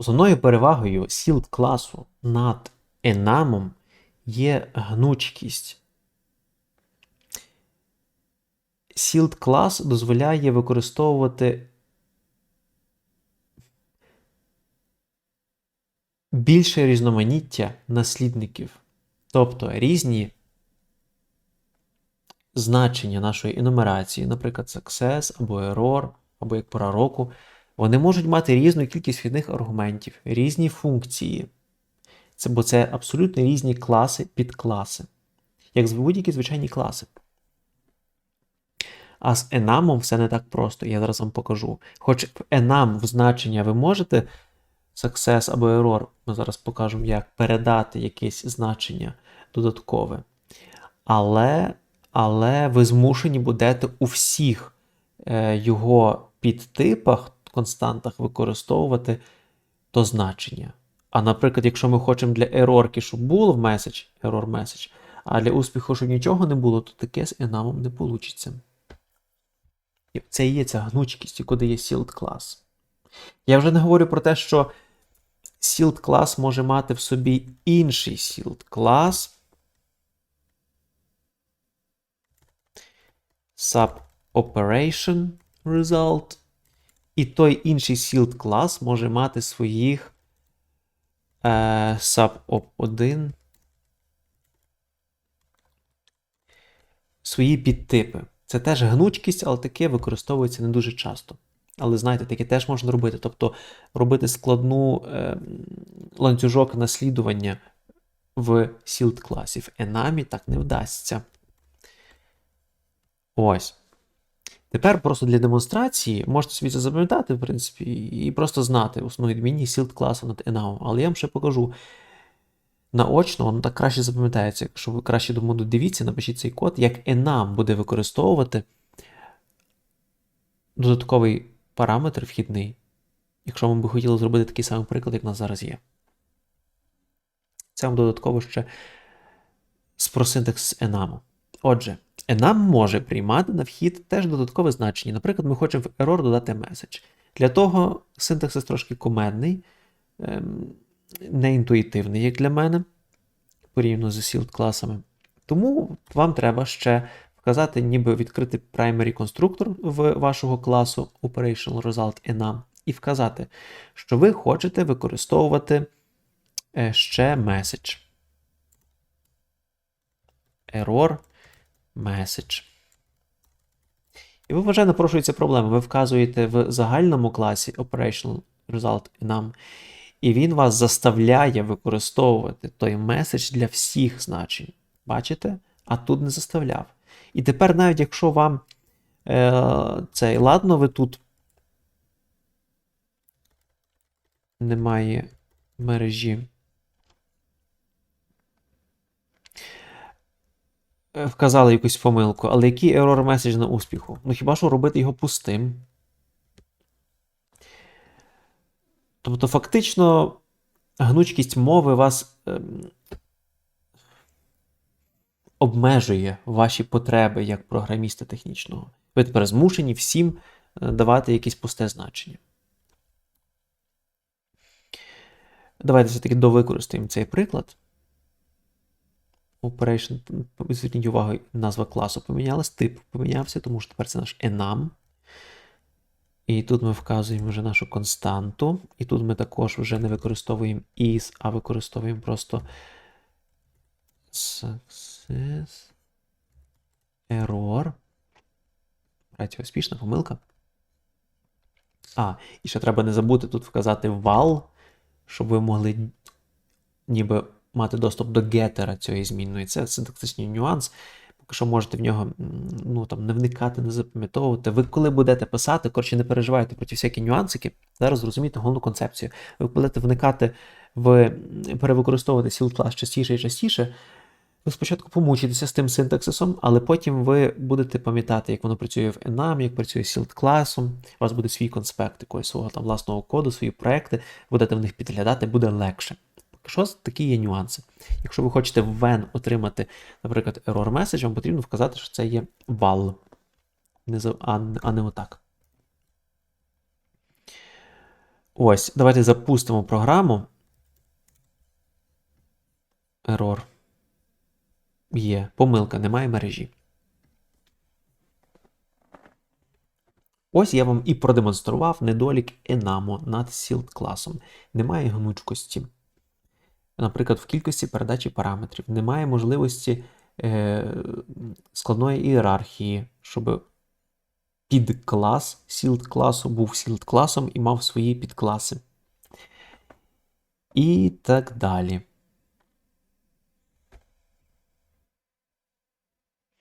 Основною перевагою Shield класу над Enam є гнучкість. Shield клас дозволяє використовувати більше різноманіття наслідників, тобто різні значення нашої енумерації, наприклад, success або error, або як пора року, вони можуть мати різну кількість вхідних аргументів, різні функції. Це, бо це абсолютно різні класи, підкласи, як будь-які звичайні класи. А з enam все не так просто, я зараз вам покажу. Хоч в enam в значення ви можете success або error, ми зараз покажемо, як передати якесь значення додаткове. Але але ви змушені будете у всіх е, його підтипах, константах використовувати то значення. А наприклад, якщо ми хочемо для ерорки, щоб було в меседж, error message, а для успіху, щоб нічого не було, то таке з enam не вийде. Це і є ця гнучкість, і куди є sealed клас. Я вже не говорю про те, що sealed клас може мати в собі інший sealed клас. Sub-operation result. І той інший sealed клас може мати своїх е, sub-op1. Свої підтипи. Це теж гнучкість, але таке використовується не дуже часто. Але знаєте, таке теж можна робити. Тобто робити складну е, ланцюжок наслідування в sealed класі. В Enami так не вдасться. Ось. Тепер просто для демонстрації можете собі це запам'ятати, в принципі, і просто знати основну відмінність sealed класу над Enam. Але я вам ще покажу. Наочно, воно так краще запам'ятається. Якщо ви краще до моду дивіться, напишіть цей код, як Enam буде використовувати додатковий параметр вхідний, якщо ми би хотіли зробити такий самий приклад, як у нас зараз є. Це вам додатково ще про синтекс Enam. Отже, Enam може приймати на вхід теж додаткове значення. Наприклад, ми хочемо в error додати меседж. Для того синтаксис трошки кумедний. Ем, неінтуїтивний, як для мене, порівняно з sealed класами. Тому вам треба ще вказати, ніби відкрити primary конструктор в вашого класу Operational Result enum, і вказати, що ви хочете використовувати е, ще message. Error message. І ви вже напрошується проблема. Ви вказуєте в загальному класі Operational Result enum, і він вас заставляє використовувати той меседж для всіх значень. Бачите? А тут не заставляв. І тепер, навіть якщо вам е, цей, ладно, ви тут немає мережі. Вказали якусь помилку, але який error меседж на успіху? Ну хіба що робити його пустим? Тобто, фактично, гнучкість мови вас ем, обмежує ваші потреби як програміста технічного. Ви тепер змушені всім е, давати якесь пусте значення. Давайте все-таки довикористаємо цей приклад. Operation, зверніть увагу, назва класу помінялась, тип помінявся, тому що тепер це наш enum. І тут ми вказуємо вже нашу константу. І тут ми також вже не використовуємо is, а використовуємо просто success error. Праця успішна помилка. А, і ще треба не забути тут вказати val, щоб ви могли ніби мати доступ до гетера цієї змінної. Це синтаксичний нюанс Поки що можете в нього ну, там, не вникати, не запам'ятовувати. Ви коли будете писати, коротше, не переживайте про ті всякі нюансики, зараз зрозумієте головну концепцію. Ви будете вникати в перевикористовувати сіл клас частіше і частіше. Ви спочатку помучитеся з тим синтаксисом, але потім ви будете пам'ятати, як воно працює в Enam, як працює з Silt класом. У вас буде свій конспект якогось свого там власного коду, свої проекти, будете в них підглядати, буде легше. Що такі є нюанси? Якщо ви хочете в when отримати, наприклад, error message, вам потрібно вказати, що це є val, а не отак. Ось, давайте запустимо програму. Error. Є. Помилка, немає мережі. Ось я вам і продемонстрував недолік Enamo над Silt класом. Немає гнучкості. Наприклад, в кількості передачі параметрів. Немає можливості е, складної ієрархії, щоб підклас сілд класу був сілд класом і мав свої підкласи. І так далі.